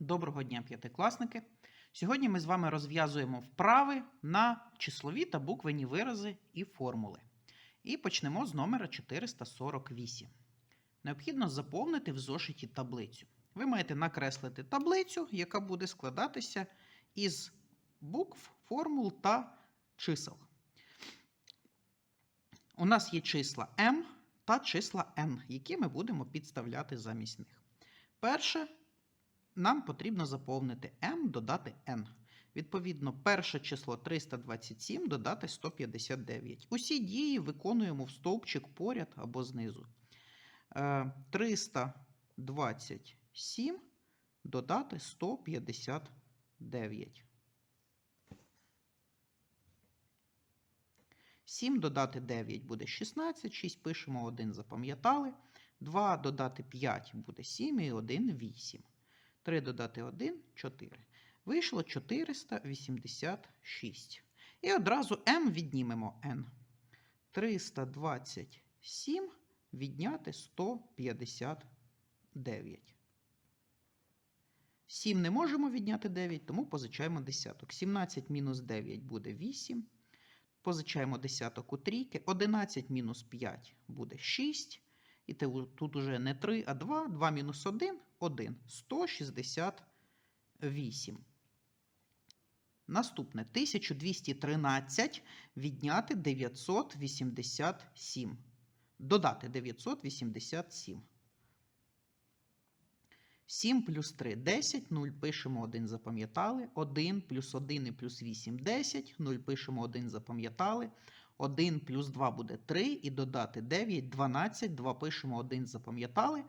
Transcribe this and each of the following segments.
Доброго дня, п'ятикласники! Сьогодні ми з вами розв'язуємо вправи на числові та буквені вирази і формули. І почнемо з номера 448. Необхідно заповнити в зошиті таблицю. Ви маєте накреслити таблицю, яка буде складатися із букв, формул та чисел. У нас є числа m та числа n, які ми будемо підставляти замість них. Перше нам потрібно заповнити m додати n. Відповідно, перше число 327 додати 159. Усі дії виконуємо в стовпчик поряд або знизу. Е, 327 додати 159. 7 додати 9 буде 16, 6 пишемо 1, запам'ятали. 2 додати 5 буде 7 і 1 8. 3 додати 1 4. Вийшло 486. І одразу m віднімемо n. 327 відняти 159. 7 не можемо відняти 9, тому позичаємо десяток. 17 мінус 9 буде 8. Позичаємо десяток у трійки. 11 мінус 5 буде 6. І тут уже не 3, а 2. 2 мінус 1 1. 168. Наступне 1213 відняти 987. Додати 987. 7 плюс 3 10, 0 пишемо 1, запам'ятали. 1 плюс 1 і плюс 8 10, 0 пишемо 1, запам'ятали. 1 плюс 2 буде 3 і додати 9, 12, 2 пишемо 1, запам'ятали.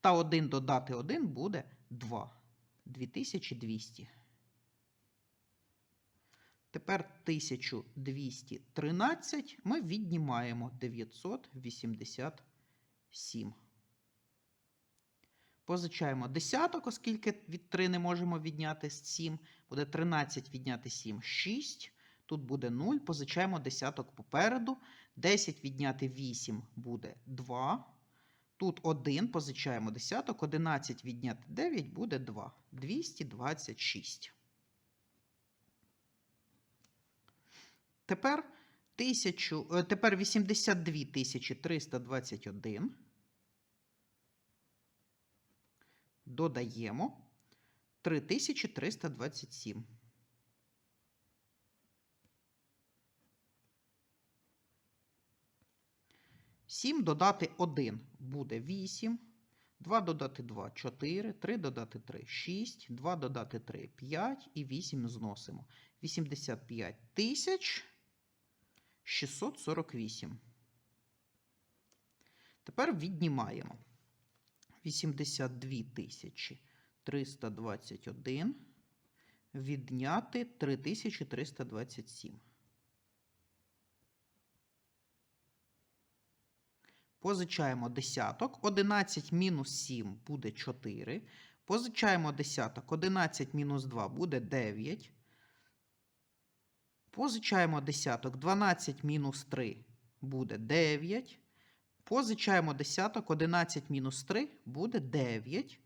Та 1 додати 1 буде 2. 2200. Тепер 1213 ми віднімаємо 987. Позичаємо десяток, оскільки від 3 не можемо відняти 7. Буде 13 відняти 7 6. Тут буде 0. Позичаємо десяток попереду. 10 відняти 8 буде 2. Тут 1, позичаємо десяток. 11 відняти 9 буде 2. 226. Тепер, 1000, е, тепер 82 321. Додаємо 3327. Сім додати 1 буде 8. 2 додати 2 4, 3 додати 3 6, 2 додати 3 5 і 8 зносимо. 85 тисяч 648. Тепер віднімаємо. 82 тисячі 321 відняти 3327. Позичаємо десяток. 11 мінус 7 буде 4. Позичаємо десяток. 11 мінус 2 буде 9. Позичаємо десяток. 12 мінус 3 буде 9. Позичаємо десяток, 11 мінус 3 буде 9.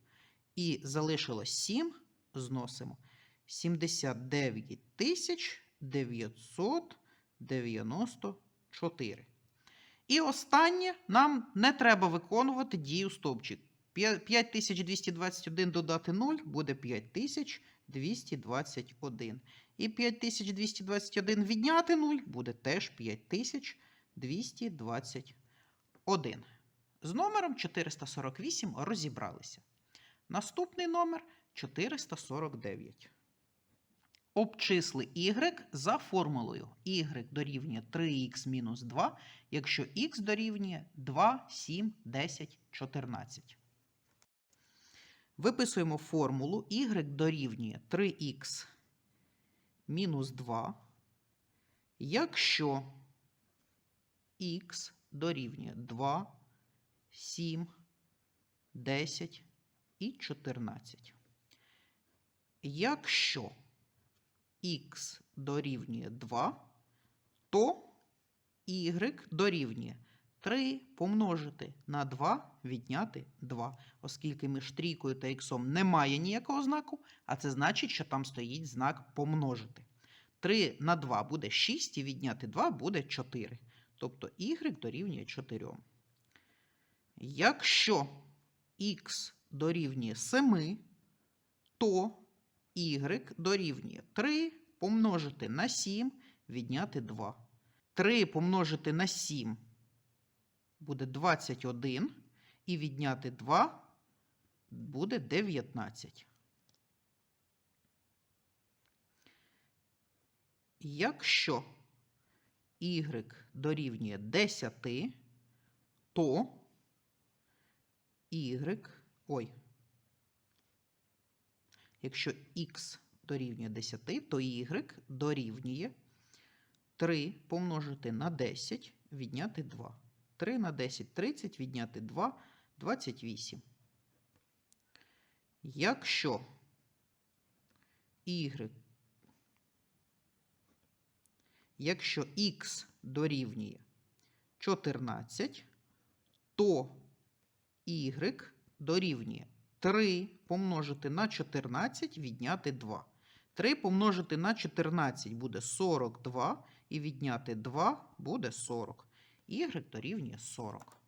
І залишилось 7, зносимо 79 тисяч 994. І останнє нам не треба виконувати дію стовпчик. 5221 додати 0 буде 5221. І 5221 відняти 0 буде теж 5221. 1. З номером 448 розібралися. Наступний номер 449. Обчисли y за формулою y дорівнює 3х мінус 2, якщо х дорівнює 2, 7, 10, 14. Виписуємо формулу y дорівнює 3х мінус 2, якщо х дорівнює 2, 7, 10 і 14. Якщо х дорівнює 2, то y дорівнює 3 помножити на 2 відняти 2. Оскільки між трійкою та іксом немає ніякого знаку, а це значить, що там стоїть знак помножити. 3 на 2 буде 6 і відняти 2 буде 4. Тобто y дорівнює 4. Якщо х дорівнює 7, то y дорівнює 3 помножити на 7 відняти 2. 3 помножити на 7 буде 21, і відняти 2 буде 19. Якщо y дорівнює 10, то y, ой, якщо х дорівнює 10, то y дорівнює 3 помножити на 10, відняти 2. 3 на 10 30, відняти 2 28. Якщо y, якщо х дорівнює 14, то y дорівнює 3 помножити на 14, відняти 2. 3 помножити на 14 буде 42, і відняти 2 буде 40. Y дорівнює 40.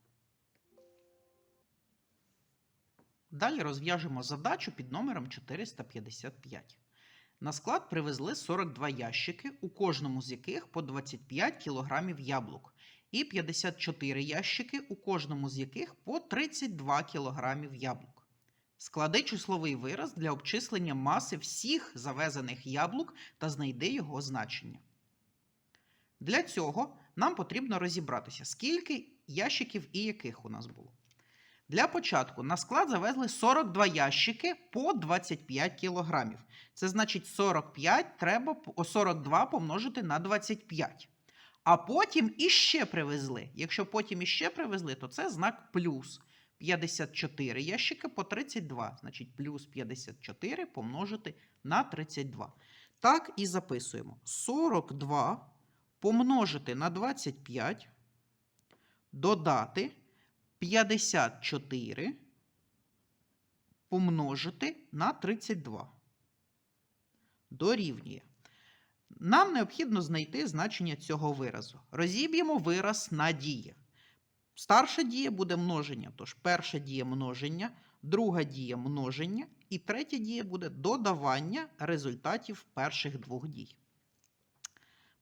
Далі розв'яжемо задачу під номером 455. На склад привезли 42 ящики, у кожному з яких по 25 кг яблук, і 54 ящики, у кожному з яких по 32 кг яблук. Склади числовий вираз для обчислення маси всіх завезених яблук та знайди його значення. Для цього нам потрібно розібратися, скільки ящиків і яких у нас було. Для початку на склад завезли 42 ящики по 25 кг. Це значить 45 треба 42 помножити на 25. А потім іще привезли. Якщо потім іще привезли, то це знак плюс. 54 ящики по 32. Значить, плюс 54 помножити на 32. Так і записуємо. 42 помножити на 25, додати 54 помножити на 32. Дорівнює. Нам необхідно знайти значення цього виразу. Розіб'ємо вираз на дії. Старша дія буде множення, тож перша дія множення, друга дія множення і третя дія буде додавання результатів перших двох дій.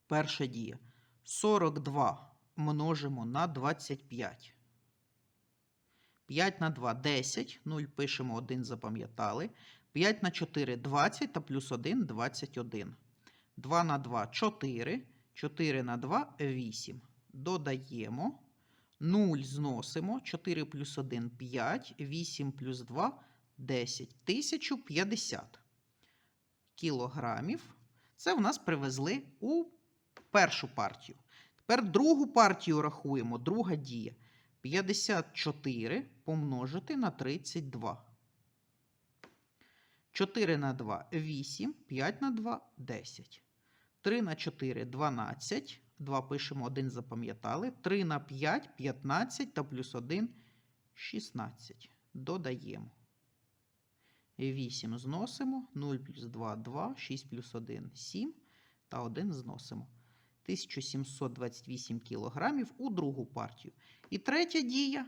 Перша дія. 42 множимо на 25. 5 на 2 10. 0 пишемо 1, запам'ятали. 5 на 4 20 та плюс 1 21. 2 на 2 4. 4 на 2 8. Додаємо. 0 зносимо. 4 плюс 1 5. 8 плюс 2 10. 1050 кілограмів. Це в нас привезли у першу партію. Тепер другу партію рахуємо. Друга дія. 54 помножити на 32. 4 на 2 8, 5 на 2 10. 3 на 4 12. 2 пишемо 1, запам'ятали. 3 на 5 15 та плюс 1 16. Додаємо. 8 зносимо. 0 плюс 2 2, 6 плюс 1 7 та 1 зносимо. 1728 кг у другу партію. І третя дія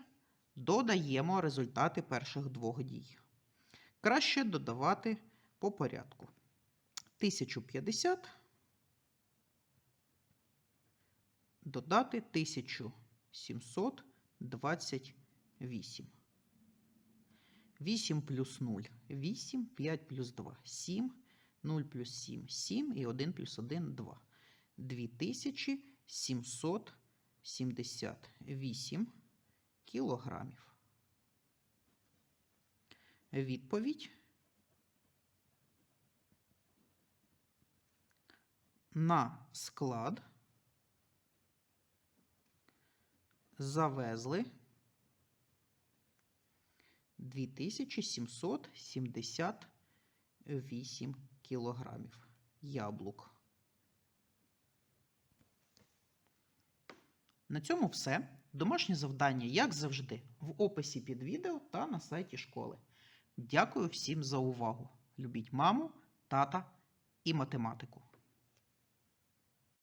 додаємо результати перших двох дій. Краще додавати по порядку. 1050 додати 1728. 8 плюс 0 8, 5 плюс 2 7, 0 плюс 7 7 і 1 плюс 1 2. 2778 кілограмів. Відповідь на склад завезли 2778 кілограмів яблук. На цьому все. Домашнє завдання, як завжди, в описі під відео та на сайті школи. Дякую всім за увагу. Любіть маму, тата і математику.